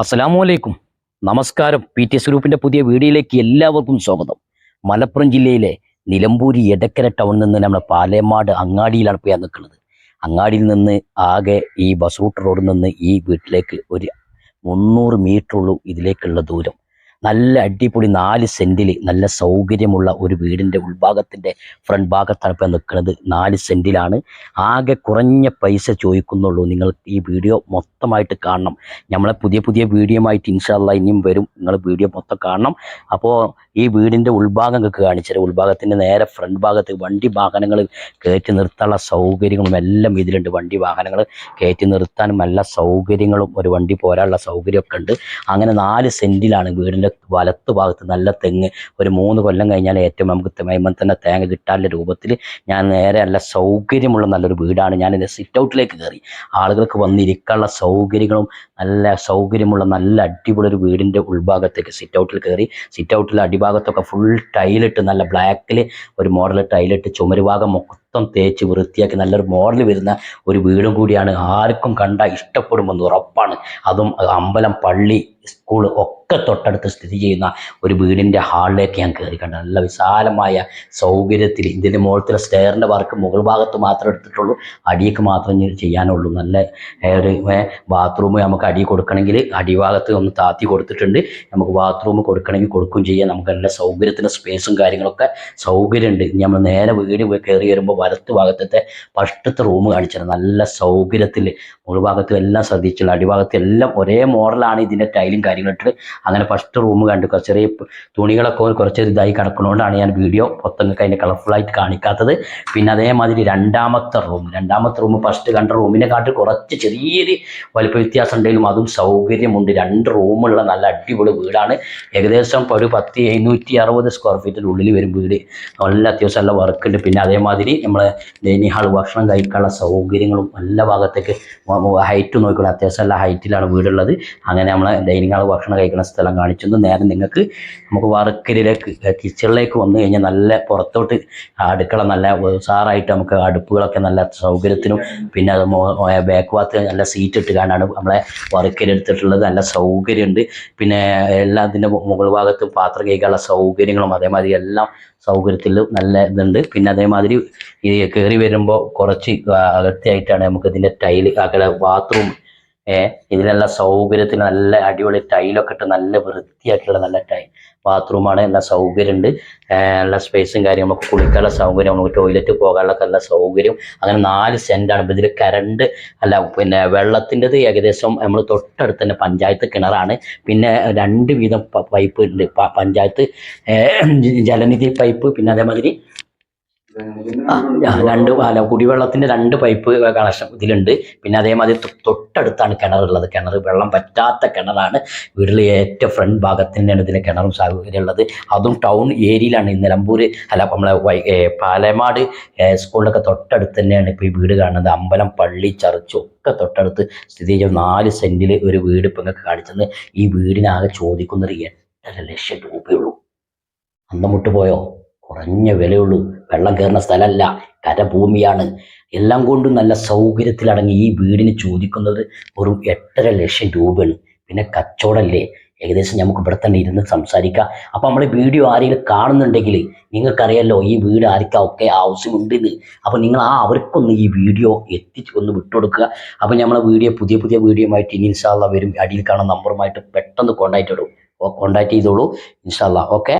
അസ്സലാമു അലൈക്കും. നമസ്കാരം. പി ടി എസ് ഗ്രൂപ്പിന്റെ പുതിയ വീഡിയോയിലേക്ക് എല്ലാവർക്കും സ്വാഗതം. മലപ്പുറം ജില്ലയിലെ നിലമ്പൂരി എടക്കര ടൗണിൽ നിന്ന് നമ്മുടെ പാലേമാട് അങ്ങാടിയിലാണ് ഞാൻ നിൽക്കുന്നത്. അങ്ങാടിയിൽ നിന്ന് ആകെ ഈ ബസ് റൂട്ട് റോഡിൽ നിന്ന് ഈ വീട്ടിലേക്ക് ഒരു മുന്നൂറ് മീറ്റർ ഉള്ളൂ ഇതിലേക്കുള്ള ദൂരം. നല്ല അടിപൊളി നാല് സെന്റിൽ നല്ല സൗകര്യമുള്ള ഒരു വീടിന്റെ ഉൾഭാഗത്തിന്റെ ഫ്രണ്ട് ഭാഗത്താണ് ഇപ്പോൾ നിൽക്കുന്നത്. നാല് സെന്റിലാണ്. ആകെ കുറഞ്ഞ പൈസ ചോദിക്കുന്നുള്ളൂ. നിങ്ങൾ ഈ വീഡിയോ മൊത്തമായിട്ട് കാണണം. നമ്മളെ പുതിയ പുതിയ വീഡിയോ ആയിട്ട് ഇൻഷാല്ല ഇനിയും വരും. നിങ്ങൾ വീഡിയോ മൊത്തം കാണണം. അപ്പോൾ ഈ വീടിന്റെ ഉൾഭാഗം നിങ്ങൾക്ക് കാണിച്ചത് ഉൾഭാഗത്തിന്റെ നേരെ ഫ്രണ്ട് ഭാഗത്ത് വണ്ടി വാഹനങ്ങൾ കയറ്റി നിർത്താനുള്ള സൗകര്യങ്ങളും എല്ലാം ഇതിലുണ്ട്. വണ്ടി വാഹനങ്ങൾ കയറ്റി നിർത്താനും എല്ലാ സൗകര്യങ്ങളും ഒരു വണ്ടി പോരാനുള്ള സൗകര്യമൊക്കെ ഉണ്ട്. അങ്ങനെ നാല് സെന്റിലാണ് വീടിന്റെ വലത്ത് ഭാഗത്ത് നല്ല തെങ്ങ്. ഒരു മൂന്ന് കൊല്ലം കഴിഞ്ഞാൽ ഏറ്റവും നമുക്ക് മൈമൻ തന്നെ തേങ്ങ കിട്ടാനുള്ള രൂപത്തിൽ ഞാൻ നേരെ നല്ല സൗകര്യമുള്ള നല്ലൊരു വീടാണ്. ഞാൻ എന്റെ സിറ്റ് ഔട്ടിലേക്ക് കയറി. ആളുകൾക്ക് വന്നിരിക്കാനുള്ള സൗകര്യങ്ങളും നല്ല സൗകര്യമുള്ള നല്ല അടിപൊളി ഒരു വീടിന്റെ ഉൾഭാഗത്തേക്ക് സിറ്റ് ഔട്ടിൽ കയറി. സിറ്റ് ഔട്ടിലെ അടിഭാഗത്തൊക്കെ ഫുൾ ടൈലിട്ട് നല്ല ബ്ലാക്കിൽ ഒരു മോഡൽ ടൈലിട്ട് ചുമര് ഭാഗം മൊത്തം തേച്ച് വൃത്തിയാക്കി നല്ലൊരു മോഡൽ വരുന്ന ഒരു വീടും കൂടിയാണ്. ആർക്കും കണ്ട ഇഷ്ടപ്പെടുമെന്ന് ഉറപ്പാണ്. അതും അമ്പലം പള്ളി സ്കൂൾ ഒക്കെ തൊട്ടടുത്ത് സ്ഥിതി ചെയ്യുന്ന ഒരു വീടിന്റെ ഹാളിലേക്ക് ഞാൻ കയറി കണ്ടു നല്ല വിശാലമായ സൗകര്യത്തിൽ ഇതിന്റെ മുകളിലെ സ്റ്റെയറിന്റെ വർക്ക് മുകൾ ഭാഗത്ത് മാത്രമേ എടുത്തിട്ടുള്ളൂ. അടിയേക്ക് മാത്രം ഇനി ചെയ്യാനുള്ളൂ. നല്ല ഒരു ബാത്റൂം നമുക്ക് അടി കൊടുക്കണമെങ്കിൽ അടിഭാഗത്ത് ഒന്ന് താത്തി കൊടുത്തിട്ടുണ്ട്. നമുക്ക് ബാത്റൂം കൊടുക്കണമെങ്കിൽ കൊടുക്കുകയും ചെയ്യാം. നമുക്ക് നല്ല സൗകര്യത്തിന്റെ സ്പേസും കാര്യങ്ങളൊക്കെ സൗകര്യമുണ്ട്. നമ്മൾ നേരെ വീട് കയറി വരുമ്പോൾ വലത്ത് ഭാഗത്തെ ഫസ്റ്റത്തെ റൂം കാണിച്ചത്. നല്ല സൗകര്യത്തിൽ മുകൾഭാഗത്തും എല്ലാം ശ്രദ്ധിച്ചുള്ള അടിഭാഗത്തും എല്ലാം ഒരേ മോഡലാണ് ഇതിന്റെ ടൈലും കാര്യങ്ങളും ഇട്ടിട്ട് അങ്ങനെ ഫസ്റ്റ് റൂം കണ്ടു ചെറിയ തുണികളൊക്കെ കുറച്ച് ഇതായി കിടക്കുന്നതുകൊണ്ടാണ് ഞാൻ വീഡിയോ പൊത്തങ്ങൾക്ക് അതിന്റെ കളർഫുള്ളായിട്ട് കാണിക്കാത്തത്. പിന്നെ അതേമാതിരി രണ്ടാമത്തെ റൂം രണ്ടാമത്തെ റൂം ഫസ്റ്റ് കണ്ട റൂമിനെ കുറച്ച് ചെറിയൊരു വലിപ്പ വ്യത്യാസം ഉണ്ടെങ്കിലും അതും സൗകര്യമുണ്ട്. രണ്ട് റൂമുള്ള നല്ല അടിപൊളി വീടാണ്. ഏകദേശം ഒരു പത്ത് എഴുന്നൂറ്റി അറുപത് സ്ക്വയർ ഫീറ്റിന്റെ ഉള്ളിൽ വരും വീട്. നല്ല അത്യാവശ്യം നല്ല വർക്കുണ്ട് പിന്നെ അതേമാതിരി നമ്മളെ ഡൈനിങ് ഹാൾ ഭക്ഷണം കഴിക്കാനുള്ള സൗകര്യങ്ങളും നല്ല ഭാഗത്തേക്ക് ഹൈറ്റ് നോക്കണം അത്യാവശ്യം നല്ല ഹൈറ്റിലാണ് വീടുള്ളത്. അങ്ങനെ നമ്മളെ ഡൈനിങ് ഹാൾ ഭക്ഷണം കഴിക്കുന്ന സ്ഥലം കാണിച്ചു നേരെ നിങ്ങൾക്ക് നമുക്ക് വർക്കരിലേക്ക് കിച്ചണിലേക്ക് വന്നു കഴിഞ്ഞാൽ നല്ല പുറത്തോട്ട് അടുക്കള നല്ല ഉസാറായിട്ട് നമുക്ക് അടുപ്പുകളൊക്കെ നല്ല സൗകര്യത്തിനും പിന്നെ അത് ബാക്ക് ഭാഗത്ത് നല്ല സീറ്റ് ഇട്ട് കാണാണ് നമ്മളെ വർക്കലെടുത്തിട്ടുള്ളത് നല്ല സൗകര്യമുണ്ട്. പിന്നെ എല്ലാത്തിന്റെ മുകൾ ഭാഗത്തും പാത്രം കഴിക്കാനുള്ള സൗകര്യങ്ങളും അതേമാതിരി എല്ലാം സൗകര്യത്തിൽ നല്ല ഇതുണ്ട്. പിന്നെ അതേമാതിരി ഈ കയറി വരുമ്പോൾ കുറച്ച് അകത്തിയായിട്ടാണ് നമുക്ക് ഇതിന്റെ ടൈൽ അകലെ ബാത്റൂം ഇതിനെല്ലാം സൗകര്യത്തിന് നല്ല അടിപൊളി ടൈലൊക്കെ ഇട്ട് നല്ല വൃത്തിയായിട്ടുള്ള നല്ല ടൈൽ ബാത്റൂമാണ് നല്ല സൗകര്യമുണ്ട് നല്ല സ്പേസും കാര്യം നമുക്ക് കുളിക്കാനുള്ള സൗകര്യം നമുക്ക് ടോയ്ലറ്റ് പോകാനുള്ള നല്ല സൗകര്യം. അങ്ങനെ നാല് സെന്റാണ് ഇതിൽ കരണ്ട് അല്ല പിന്നെ വെള്ളത്തിന്റെത് ഏകദേശം നമ്മൾ തൊട്ടടുത്ത് തന്നെ പഞ്ചായത്ത് കിണറാണ്. പിന്നെ രണ്ട് വീതം പൈപ്പ് ഉണ്ട് പഞ്ചായത്ത് ജലനിധി പൈപ്പ് പിന്നെ അതേമാതിരി രണ്ട് അല്ല കുടിവെള്ളത്തിന്റെ രണ്ട് പൈപ്പ് കണക്ഷൻ ഇതിലുണ്ട്. പിന്നെ അതേമാതിരി തൊട്ടടുത്താണ് കിണറുള്ളത്. കിണർ വെള്ളം പറ്റാത്ത കിണറാണ്. വീട്ടിലെ ഏറ്റവും ഫ്രണ്ട് ഭാഗത്ത് തന്നെയാണ് ഇതിലെ കിണറും സാഹചര്യം ഉള്ളത് അതും ടൗൺ ഏരിയയിലാണ് ഈ നിലമ്പൂർ അല്ല നമ്മളെ പാലമാട് സ്കൂളിലൊക്കെ തൊട്ടടുത്ത് തന്നെയാണ് ഇപ്പോൾ ഈ വീട് കാണുന്നത്. അമ്പലം പള്ളി ചർച്ച് ഒക്കെ തൊട്ടടുത്ത് സ്ഥിതി ചെയ്യുന്ന നാല് സെന്റിൽ ഒരു വീട് ഇപ്പം നിങ്ങൾക്ക് കാണിച്ചത് ഈ വീടിനാകെ ചോദിക്കുന്നത് എട്ടര ലക്ഷം രൂപയുള്ളൂ അന്നമുട്ട് പോയോ കുറഞ്ഞ വിലയുള്ളൂ വെള്ളം കയറുന്ന സ്ഥലമല്ല കരഭൂമിയാണ്. എല്ലാം കൊണ്ടും നല്ല സൗകര്യത്തിലടങ്ങി ഈ വീടിന് ചോദിക്കുന്നത് വെറും എട്ടര ലക്ഷം രൂപയാണ്. പിന്നെ കച്ചവടമല്ലേ? ഏകദേശം നമുക്ക് ഇവിടെ തന്നെ ഇരുന്ന് സംസാരിക്കാം. അപ്പം നമ്മൾ വീഡിയോ ആരെങ്കിലും കാണുന്നുണ്ടെങ്കിൽ നിങ്ങൾക്കറിയാലോ ഈ വീട് ആർക്കാ ഒക്കെ ആവശ്യമുണ്ട് എന്ന് അപ്പം നിങ്ങൾ ആ അവർക്കൊന്ന് ഈ വീഡിയോ എത്തിച്ച് ഒന്ന് വിട്ടുകൊടുക്കുക. അപ്പം നമ്മളെ വീഡിയോ പുതിയ പുതിയ വീഡിയോ ആയിട്ട് ഇനി ഇൻഷാല്ല വരും. അടിയിൽ കാണുന്ന നമ്പറുമായിട്ട് പെട്ടെന്ന് കോൺടാക്റ്റ് ഇടും. കോൺടാക്ട് ചെയ്തോളൂ. ഇൻഷാല്ല ഓക്കെ?